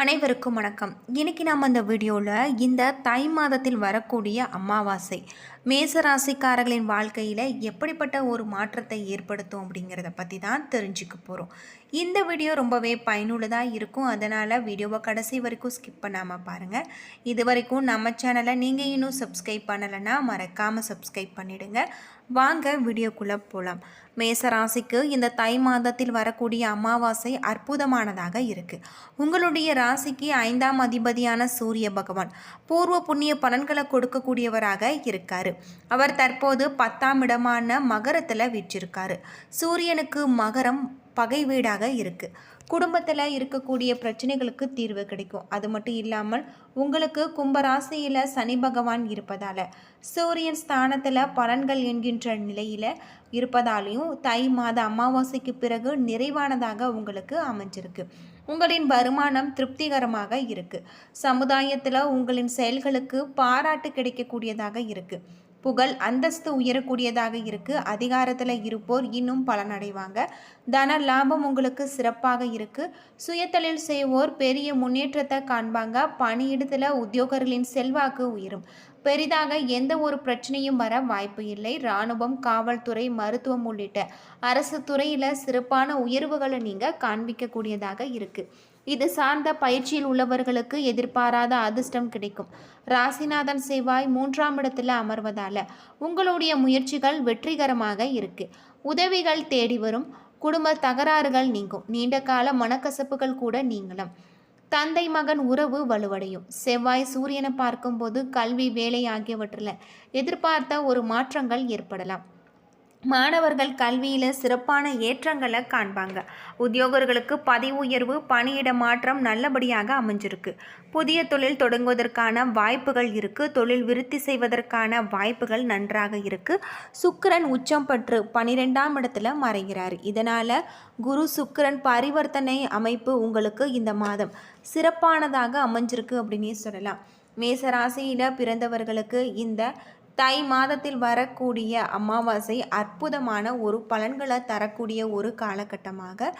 அனைவருக்கும் வணக்கம். இன்றைக்கி நாம் அந்த வீடியோவில் இந்த தை மாதத்தில் வரக்கூடிய அமாவாசை மேச ராசிக்காரர்களின் வாழ்க்கையில் எப்படிப்பட்ட ஒரு மாற்றத்தை ஏற்படுத்தும் அப்படிங்கிறத பற்றி தான் தெரிஞ்சுக்க போகிறோம் இந்த வீடியோ ரொம்பவே பயனுள்ளதாக இருக்கும். அதனால் வீடியோவை கடைசி வரைக்கும் ஸ்கிப் பண்ணாமல் பாருங்கள் இது வரைக்கும் நம்ம சேனலை நீங்கள் இன்னும் சப்ஸ்கிரைப் பண்ணலைன்னா மறக்காமல் சப்ஸ்கிரைப் பண்ணிடுங்க. வாங்க வீடியோக்குள்ளே போகலாம் மேச ராசிக்கு இந்த தை மாதத்தில் வரக்கூடிய அமாவாசை அற்புதமானதாக இருக்குது உங்களுடைய ராசிக்கு ஐந்தாம் அதிபதியான சூரிய பகவான் பூர்வ புண்ணிய பலன்களை கொடுக்கக்கூடியவராக இருக்கார். அவர் தற்போது பத்தாம் இடமான மகரத்தில் வீற்றிருக்காரு. சூரியனுக்கு மகரம் பகை வீடாக இருக்குது குடும்பத்தில் இருக்கக்கூடிய பிரச்சனைகளுக்கு தீர்வு கிடைக்கும். அது மட்டும் இல்லாமல் உங்களுக்கு கும்பராசியில் சனி பகவான் இருப்பதால் சூரியன் ஸ்தானத்தில் பலன்கள் என்கின்ற நிலையில் இருப்பதாலையும் தை மாத அமாவாசைக்கு பிறகு நிறைவானதாக உங்களுக்கு அமைஞ்சிருக்கு. உங்களின் வருமானம் திருப்திகரமாக இருக்குது சமுதாயத்தில் உங்களின் செயல்களுக்கு பாராட்டு கிடைக்கக்கூடியதாக இருக்குது புகழ் அந்தஸ்து உயரக்கூடியதாக இருக்குது அதிகாரத்தில் இருப்போர் இன்னும் பலனடைவாங்க. தன லாபம் உங்களுக்கு சிறப்பாக இருக்குது சுயத்தொழில் செய்வோர் பெரிய முன்னேற்றத்தை காண்பாங்க. பணியிடத்தில் உத்தியோகர்களின் செல்வாக்கு உயரும். பெரிதாக எந்த ஒரு பிரச்சனையும் வர வாய்ப்பு இல்லை. இராணுவம் காவல்துறை மருத்துவம் உள்ளிட்ட அரசு துறையில் சிறப்பான உயர்வுகளை நீங்கள் காண்பிக்கக்கூடியதாக இருக்குது இது சார்ந்த பயிற்சியில் உள்ளவர்களுக்கு எதிர்பாராத அதிர்ஷ்டம் கிடைக்கும். ராசிநாதன் செவ்வாய் மூன்றாம் இடத்துல அமர்வதால உங்களுடைய முயற்சிகள் வெற்றிகரமாக இருக்கு. உதவிகள் தேடி வரும். குடும்ப தகராறுகள் நீங்கும். நீண்ட கால மனக்கசப்புகள் கூட நீங்கலாம். தந்தை மகன் உறவு வலுவடையும். செவ்வாய் சூரியனை பார்க்கும்போது கல்வி வேலை ஆகியவற்றில் எதிர்பார்த்த ஒரு மாற்றங்கள் ஏற்படலாம். மாணவர்கள் கல்வியில் சிறப்பான ஏற்றங்களை காண்பாங்க. உத்தியோகர்களுக்கு பதவி உயர்வு பணியிட மாற்றம் நல்லபடியாக அமைஞ்சிருக்கு. புதிய தொழில் தொடங்குவதற்கான வாய்ப்புகள் இருக்குது தொழில் விருத்தி செய்வதற்கான வாய்ப்புகள் நன்றாக இருக்குது சுக்கரன் உச்சம் பற்று பனிரெண்டாம் இடத்துல மறைகிறார். இதனால் குரு சுக்கிரன் பரிவர்த்தனை அமைப்பு உங்களுக்கு இந்த மாதம் சிறப்பானதாக அமைஞ்சிருக்கு அப்படின்னே சொல்லலாம். மேசராசியில் பிறந்தவர்களுக்கு இந்த தை மாதத்தில் வரக்கூடிய அமாவாசை அற்புதமான ஒரு பலன்களை தரக்கூடிய ஒரு காலகட்டமாக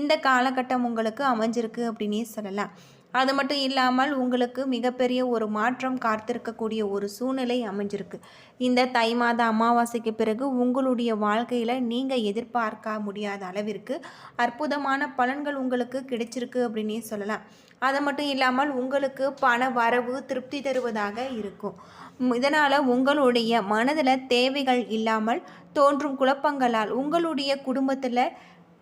இந்த காலகட்டம் உங்களுக்கு அமைஞ்சிருக்கு அப்படின்னே சொல்லலாம். அது மட்டும் இல்லாமல் உங்களுக்கு மிகப்பெரிய ஒரு மாற்றம் காத்திருக்கக்கூடிய ஒரு சூழ்நிலை அமைஞ்சிருக்கு. இந்த தை மாத அமாவாசைக்கு பிறகு உங்களுடைய வாழ்க்கையில் நீங்கள் எதிர்பார்க்க முடியாத அளவிற்கு அற்புதமான பலன்கள் உங்களுக்கு கிடைச்சிருக்கு அப்படின்னே சொல்லலாம். அது மட்டும் இல்லாமல் உங்களுக்கு பண வரவு திருப்தி தருவதாக இருக்கும். இதனால் உங்களுடைய மனதில் தேவைகள் இல்லாமல் தோன்றும் குழப்பங்களால் உங்களுடைய குடும்பத்தில்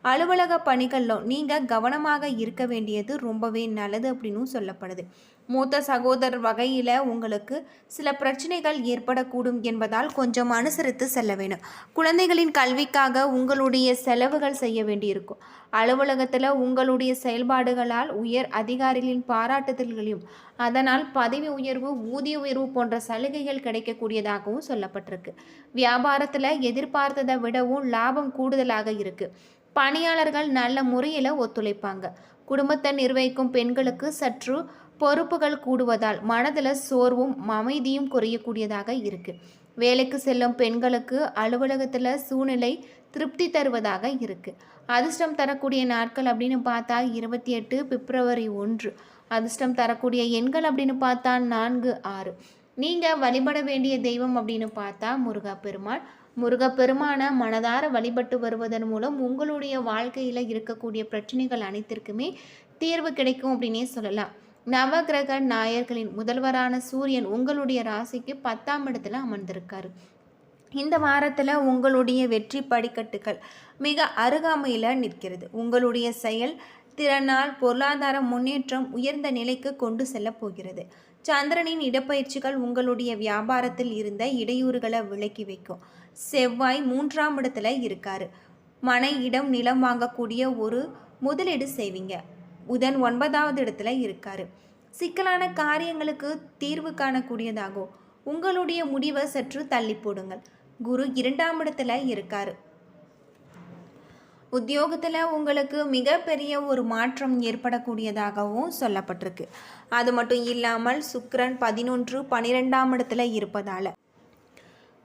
அலுவலக பணிகளில் நீங்கள் கவனமாக இருக்க வேண்டியது ரொம்பவே நல்லது அப்படின்னும் சொல்லப்படுது. மூத்த சகோதரர் வகையில் உங்களுக்கு சில பிரச்சனைகள் ஏற்படக்கூடும் என்பதால் கொஞ்சம் அனுசரித்து செல்ல வேணும் குழந்தைகளின் கல்விக்காக உங்களுடைய செலவுகள் செய்ய வேண்டியிருக்கும். அலுவலகத்தில் உங்களுடைய செயல்பாடுகளால் உயர் அதிகாரிகளின் பாராட்டுதல்களையும் அதனால் பதவி உயர்வு ஊதிய உயர்வு போன்ற சலுகைகள் கிடைக்கக்கூடியதாகவும் சொல்லப்பட்டிருக்கு. வியாபாரத்தில் எதிர்பார்த்ததை விடவும் லாபம் கூடுதலாக இருக்குது பணியாளர்கள் நல்ல முறையில் ஒத்துழைப்பாங்க. குடும்பத்தை நிர்வகிக்கும் பெண்களுக்கு சற்று பொறுப்புகள் கூடுவதால் மனதில் சோர்வும் அமைதியும் குறையக்கூடியதாக இருக்குது வேலைக்கு செல்லும் பெண்களுக்கு அலுவலகத்தில் சூழ்நிலை திருப்தி தருவதாக இருக்குது அதிர்ஷ்டம் தரக்கூடிய நாட்கள் அப்படின்னு பார்த்தா இருபத்தி எட்டு பிப்ரவரி ஒன்று. அதிர்ஷ்டம் தரக்கூடிய எண்கள் அப்படின்னு பார்த்தா நான்கு ஆறு. நீங்கள் வழிபட வேண்டிய தெய்வம் அப்படின்னு பார்த்தா முருகா பெருமாள் முருகப்பெருமான மனதார வழிபட்டு வருவதன் மூலம் உங்களுடைய வாழ்க்கையில் இருக்கக்கூடிய பிரச்சனைகள் அனைத்திற்குமே தீர்வு கிடைக்கும் அப்படின்னே சொல்லலாம். நவகிரக நாயர்களின் முதல்வரான சூரியன் உங்களுடைய ராசிக்கு பத்தாம் இடத்துல அமர்ந்திருக்காரு. இந்த வாரத்தில் உங்களுடைய வெற்றி படிக்கட்டுகள் மிக அருகாமையில் நிற்கிறது. உங்களுடைய செயல் திறனால் பொருளாதார முன்னேற்றம் உயர்ந்த நிலைக்கு கொண்டு செல்ல போகிறது. சந்திரனின் இடப்பயிற்சிகள் உங்களுடைய வியாபாரத்தில் இருந்த இடையூறுகளை விலக்கி வைக்கும். செவ்வாய் மூன்றாம் இடத்துல இருக்காரு. மனை இடம் நிலம் வாங்கக்கூடிய ஒரு முதலீடு செய்வீங்க. புதன் ஒன்பதாவது இடத்துல இருக்காரு. சிக்கலான காரியங்களுக்கு தீர்வு காணக்கூடியதாகும். உங்களுடைய முடிவை சற்று தள்ளி போடுங்கள். குரு இரண்டாம் இடத்துல இருக்காரு. உத்தியோகத்தில் உங்களுக்கு மிகப்பெரிய ஒரு மாற்றம் ஏற்படக்கூடியதாகவும் சொல்லப்பட்டிருக்கு. அது மட்டும் இல்லாமல் சுக்கரன் பதினொன்று பனிரெண்டாம் இடத்துல இருப்பதால்.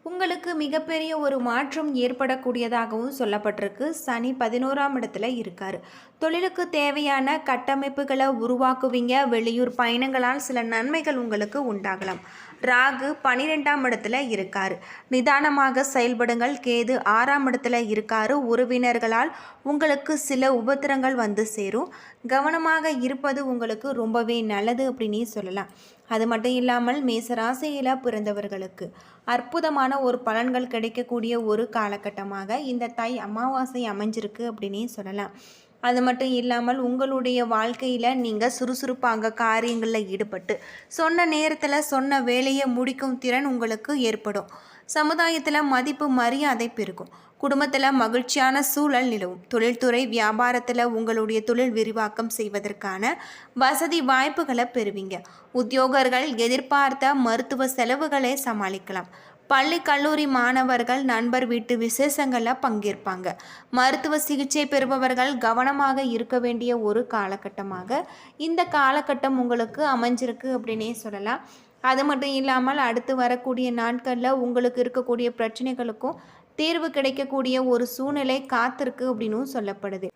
உங்களுக்கு மிகப்பெரிய ஒரு மாற்றம் ஏற்படக்கூடியதாகவும் சொல்லப்பட்டிருக்கு. சனி பதினோராம் இடத்துல இருக்கார். தொழிலுக்கு தேவையான கட்டமைப்புகளை உருவாக்குவீங்க. வெளியூர் பயணங்களால் சில நன்மைகள் உங்களுக்கு உண்டாகலாம். ராகு பனிரெண்டாம் இடத்துல இருக்கார். நிதானமாக செயல்படுங்கள். கேது ஆறாம் இடத்துல இருக்கார். உறவினர்களால் உங்களுக்கு சில உபத்திரங்கள் வந்து சேரும். கவனமாக இருப்பது உங்களுக்கு ரொம்பவே நல்லது அப்படின்னு சொல்லலாம். அது மட்டும் இல்லாமல் மேசராசியில் பிறந்தவர்களுக்கு அற்புதமான ஒரு பலன்கள் கிடைக்கக்கூடிய ஒரு காலகட்டமாக இந்த தை அமாவாசை அமைஞ்சிருக்கு அப்படின்னே சொல்லலாம். அது மட்டும் இல்லாமல் உங்களுடைய வாழ்க்கையில் நீங்கள் சுறுசுறுப்பாக காரியங்களில் ஈடுபட்டு சொன்ன நேரத்தில் சொன்ன வேலையை முடிக்கும் திறன் உங்களுக்கு ஏற்படும். சமுதாயத்தில் மதிப்பு மரியாதை பெருகும். குடும்பத்தில் மகிழ்ச்சியான சூழல் நிலவும். தொழில்துறை வியாபாரத்தில் உங்களுடைய தொழில் விரிவாக்கம் செய்வதற்கான வசதி வாய்ப்புகளை பெறுவீங்க. உத்தியோகர்கள் எதிர்பார்த்த மருத்துவ செலவுகளை சமாளிக்கலாம். பள்ளி கல்லூரி மாணவர்கள் நண்பர் வீட்டு விசேஷங்களில் பங்கேற்பாங்க. மருத்துவ சிகிச்சை பெறுபவர்கள் கவனமாக இருக்க வேண்டிய ஒரு காலகட்டமாக இந்த காலகட்டம் உங்களுக்கு அமைஞ்சிருக்கு அப்படின்னே சொல்லலாம். அது மட்டும் இல்லாமல் அடுத்து வரக்கூடிய நாட்களில் உங்களுக்கு இருக்கக்கூடிய பிரச்சனைகளுக்கும் தீர்வு கிடைக்கக்கூடிய ஒரு சூழ்நிலை காத்திருக்கு அப்படின்னும் சொல்லப்படுது.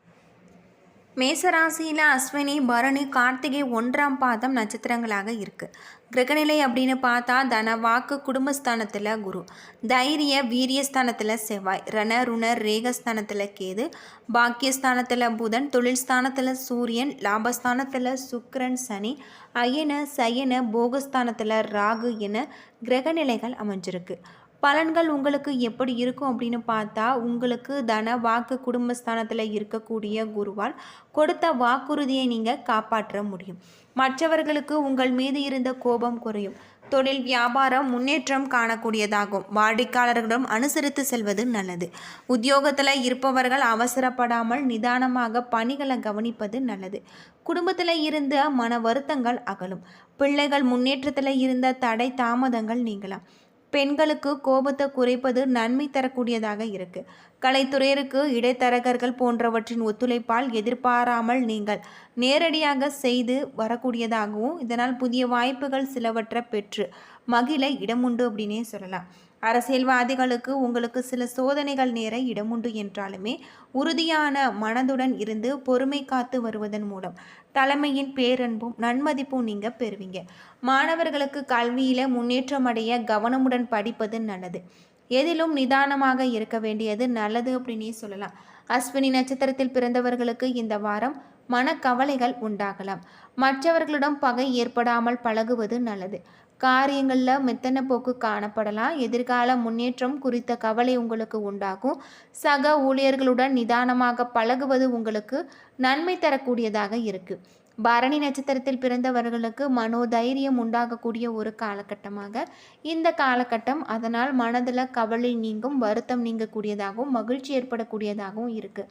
மேசராசியில் அஸ்வினி பரணி கார்த்திகை ஒன்றாம் பாதம் நட்சத்திரங்களாக இருக்குது கிரகநிலை அப்படின்னு பார்த்தா தன வாக்கு குடும்பஸ்தானத்தில் குரு. தைரிய வீரியஸ்தானத்தில் செவ்வாய். ரண ருண ரேகஸ்தானத்தில் கேது. பாக்கியஸ்தானத்தில் புதன் தொழில் ஸ்தானத்தில் சூரியன் லாபஸ்தானத்தில் சுக்கரன் சனி. அயன சயன போகஸ்தானத்தில் ராகு என கிரகநிலைகள் அமைஞ்சிருக்கு. பலன்கள் உங்களுக்கு எப்படி இருக்கும் அப்படின்னு பார்த்தா உங்களுக்கு தன வாக்கு குடும்பஸ்தானத்தில் இருக்கக்கூடிய குருவால் கொடுத்த வாக்குறுதியை நீங்கள் காப்பாற்ற முடியும். மற்றவர்களுக்கு உங்கள் மீது இருந்த கோபம் குறையும். தொழில் வியாபாரம் முன்னேற்றம் காணக்கூடியதாகும். வாடிக்கையாளர்களிடம் அனுசரித்து செல்வது நல்லது. உத்தியோகத்தில் இருப்பவர்கள் அவசரப்படாமல் நிதானமாக பணிகளை கவனிப்பது நல்லது. குடும்பத்தில் இருந்த மன வருத்தங்கள் அகலும். பிள்ளைகள் முன்னேற்றத்தில் இருந்த தடை தாமதங்கள் நீங்கலாம். பெண்களுக்கு கோபத்தை குறைப்பது நன்மை தரக்கூடியதாக இருக்கு. கலைத்துறையருக்கு இடைத்தரகர்கள் போன்றவற்றின் ஒத்துழைப்பால் எதிர்பாராமல் நீங்கள் நேரடியாக செய்து வரக்கூடியதாகவும் இதனால் புதிய வாய்ப்புகள் சிலவற்றை பெற்று மகிழ இடமுண்டு அப்படின்னே சொல்லலாம். அரசியல்வாதிகளுக்கு உங்களுக்கு சில சோதனைகள் நேர இடமுண்டு என்றாலுமே உறுதியான மனதுடன் இருந்து பொறுமை காத்து வருவதன் மூலம் தலைமையின் பேரன்பும் நன்மதிப்பும் நீங்கள் பெறுவீங்க. மாணவர்களுக்கு கல்வியில் முன்னேற்றம் அடைய கவனமுடன் படிப்பது நல்லது. எதிலும் நிதானமாக இருக்க வேண்டியது நல்லது அப்படின்னே சொல்லலாம். அஸ்வினி நட்சத்திரத்தில் பிறந்தவர்களுக்கு இந்த வாரம் மனக்கவலைகள் உண்டாகலாம். மற்றவர்களிடம் பகை ஏற்படாமல் பழகுவது நல்லது. காரியங்களில் மெத்தன போக்கு காணப்படலாம். எதிர்கால முன்னேற்றம் குறித்த கவலை உங்களுக்கு உண்டாகும். சக ஊழியர்களுடன் நிதானமாக பழகுவது உங்களுக்கு நன்மை தரக்கூடியதாக இருக்குது பரணி நட்சத்திரத்தில் பிறந்தவர்களுக்கு மனோதைரியம் உண்டாகக்கூடிய ஒரு காலகட்டமாக. இந்த காலகட்டம் அதனால் மனதில் கவலை நீங்கும் வருத்தம் நீங்கக்கூடியதாகவும் மகிழ்ச்சி ஏற்படக்கூடியதாகவும் இருக்குது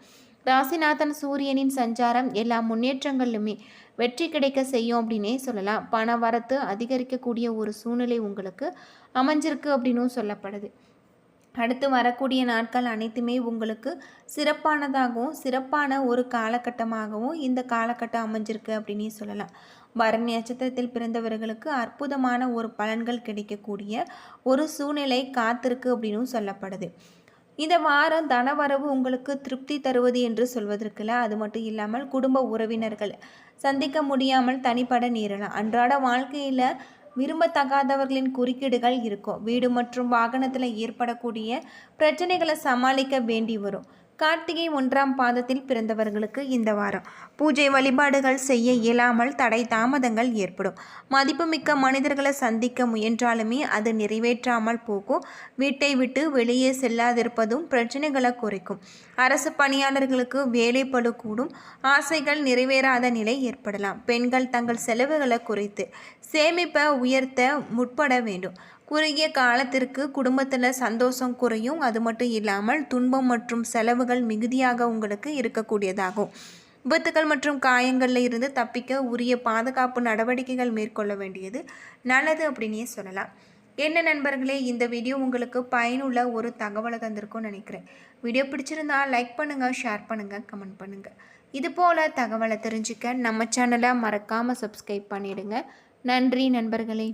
ராசிநாதன் சூரியனின் சஞ்சாரம் எல்லா முன்னேற்றங்களிலுமே வெற்றி கிடைக்க செய்யும் அப்படின்னே சொல்லலாம். பண வரத்து அதிகரிக்கக்கூடிய ஒரு சூழ்நிலை உங்களுக்கு அமைஞ்சிருக்கு அப்படின்னும் சொல்லப்படுது. அடுத்து வரக்கூடிய நாட்கள் அனைத்துமே உங்களுக்கு சிறப்பானதாகவும் சிறப்பான ஒரு காலகட்டமாகவும் இந்த காலகட்டம் அமைஞ்சிருக்கு அப்படின்னே சொல்லலாம். பரணி நட்சத்திரத்தில் பிறந்தவர்களுக்கு அற்புதமான ஒரு பலன்கள் கிடைக்கக்கூடிய ஒரு சூழ்நிலை காத்திருக்கு அப்படின்னும் சொல்லப்படுது. இந்த வாரம் தனவரவு உங்களுக்கு திருப்தி தருவது என்று சொல்வதற்குல அது மட்டும் இல்லாமல் குடும்ப உறவினர்கள் சந்திக்க முடியாமல் தனிப்பட நேரலாம். அன்றாட வாழ்க்கையில் விரும்பத்தகாதவர்களின் குறுக்கீடுகள் இருக்கும். வீடு மற்றும் வாகனத்தில் ஏற்படக்கூடிய பிரச்சனைகளை சமாளிக்க வேண்டி வரும். கார்த்திகை ஒன்றாம் பாதத்தில் பிறந்தவர்களுக்கு இந்த வாரம். பூஜை வழிபாடுகள் செய்ய இயலாமல் தடை தாமதங்கள் ஏற்படும். மதிப்புமிக்க மனிதர்களை சந்திக்க முயன்றாலுமே அது நிறைவேற்றாமல் போகும். வீட்டை விட்டு வெளியே செல்லாதிருப்பதும் பிரச்சனைகளை குறைக்கும். அரசு பணியாளர்களுக்கு வேலை பழு கூடும் ஆசைகள் நிறைவேறாத நிலை ஏற்படலாம். பெண்கள் தங்கள் செலவுகளை குறைத்து சேமிப்பை உயர்த்த முற்பட வேண்டும். குறுகிய காலத்திற்கு குடும்பத்தில் சந்தோஷம் குறையும். அது மட்டும் இல்லாமல் துன்பம் மற்றும் செலவுகள் மிகுதியாக உங்களுக்கு இருக்கக்கூடியதாகும். விபத்துகள் மற்றும் காயங்களில் இருந்து தப்பிக்க உரிய பாதுகாப்பு நடவடிக்கைகள் மேற்கொள்ள வேண்டியது நல்லது அப்படின்னே சொல்லலாம். என்ன நண்பர்களே இந்த வீடியோ உங்களுக்கு பயனுள்ள ஒரு தகவலை தந்திருக்கும்னு நினைக்கிறேன். வீடியோ பிடிச்சிருந்தா லைக் பண்ணுங்கள் ஷேர் பண்ணுங்கள் கமெண்ட் பண்ணுங்கள் இது போல் தகவலை தெரிஞ்சுக்க நம்ம சேனலை மறக்காமல் சப்ஸ்கிரைப் பண்ணிவிடுங்க நன்றி நண்பர்களே.